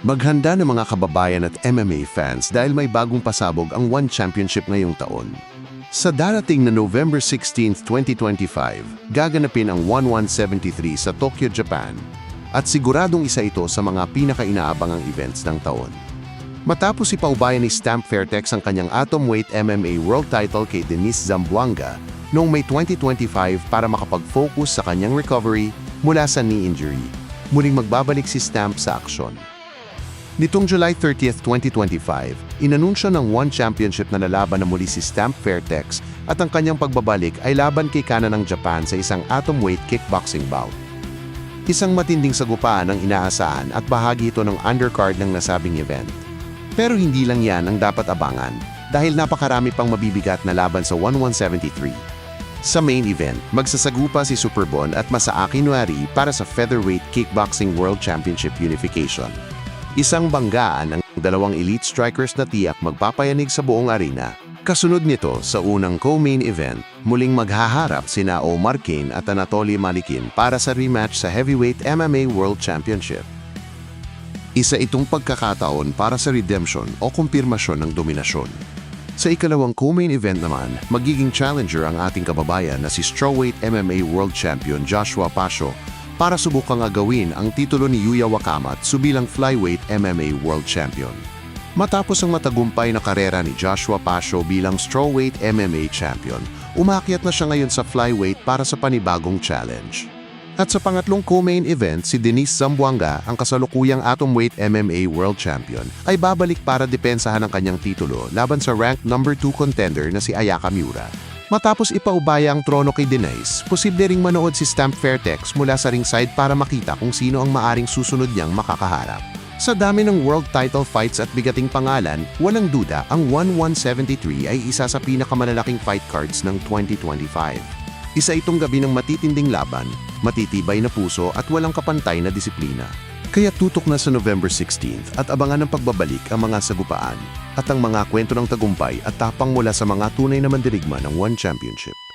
Maghanda ng mga kababayan at MMA fans dahil may bagong pasabog ang One Championship ngayong taon. Sa darating na November 16, 2025, gaganapin ang 1173 sa Tokyo, Japan at siguradong isa ito sa mga pinaka-inaabangang events ng taon. Matapos ipaubayan ni Stamp Fairtex ang kanyang atomweight MMA World title kay Denise Zamboanga noong May 2025 para makapag-focus sa kanyang recovery mula sa knee injury, muling magbabalik si Stamp sa aksyon. Nitong July 30, 2025, inanunsyo ng One Championship na lalaban na muli si Stamp Fairtex at ang kanyang pagbabalik ay laban kay Kana ng Japan sa isang atomweight kickboxing bout. Isang matinding sagupaan ang inaasahan at bahagi ito ng undercard ng nasabing event. Pero hindi lang yan ang dapat abangan dahil napakarami pang mabibigat na laban sa 1173. Sa main event, magsasagupa si Superbon at Masaaki Nuari para sa Featherweight Kickboxing World Championship Unification. Isang banggaan ang dalawang elite strikers na tiyak magpapayanig sa buong arena. Kasunod nito sa unang co-main event, muling maghaharap sina Omar Kane at Anatoly Malikin para sa rematch sa Heavyweight MMA World Championship. Isa itong pagkakataon para sa redemption o kumpirmasyon ng dominasyon. Sa ikalawang co-main event naman, magiging challenger ang ating kababayan na si strawweight MMA World Champion Joshua Pasio para subukang agawin ang titulo ni Yuya Wakamatsu bilang flyweight MMA World Champion. Matapos ang matagumpay na karera ni Joshua Pasio bilang strawweight MMA champion, umakyat na siya ngayon sa flyweight para sa panibagong challenge. At sa pangatlong co-main event, si Denise Zamboanga, ang kasalukuyang atomweight MMA World Champion, ay babalik para depensahan ang kanyang titulo laban sa ranked number 2 contender na si Ayaka Miura. Matapos ipaubaya ang trono kay Denise, posible ring manood si Stamp Fairtex mula sa ringside para makita kung sino ang maaring susunod niyang makakaharap. Sa dami ng world title fights at bigating pangalan, walang duda ang 1173 ay isa sa pinakamalalaking fight cards ng 2025. Isa itong gabi ng matitinding laban, matitibay na puso at walang kapantay na disiplina. Kaya tutok na sa November 16th at abangan ng pagbabalik ang mga sagupaan at ang mga kwento ng tagumpay at tapang mula sa mga tunay na mandirigma ng One Championship.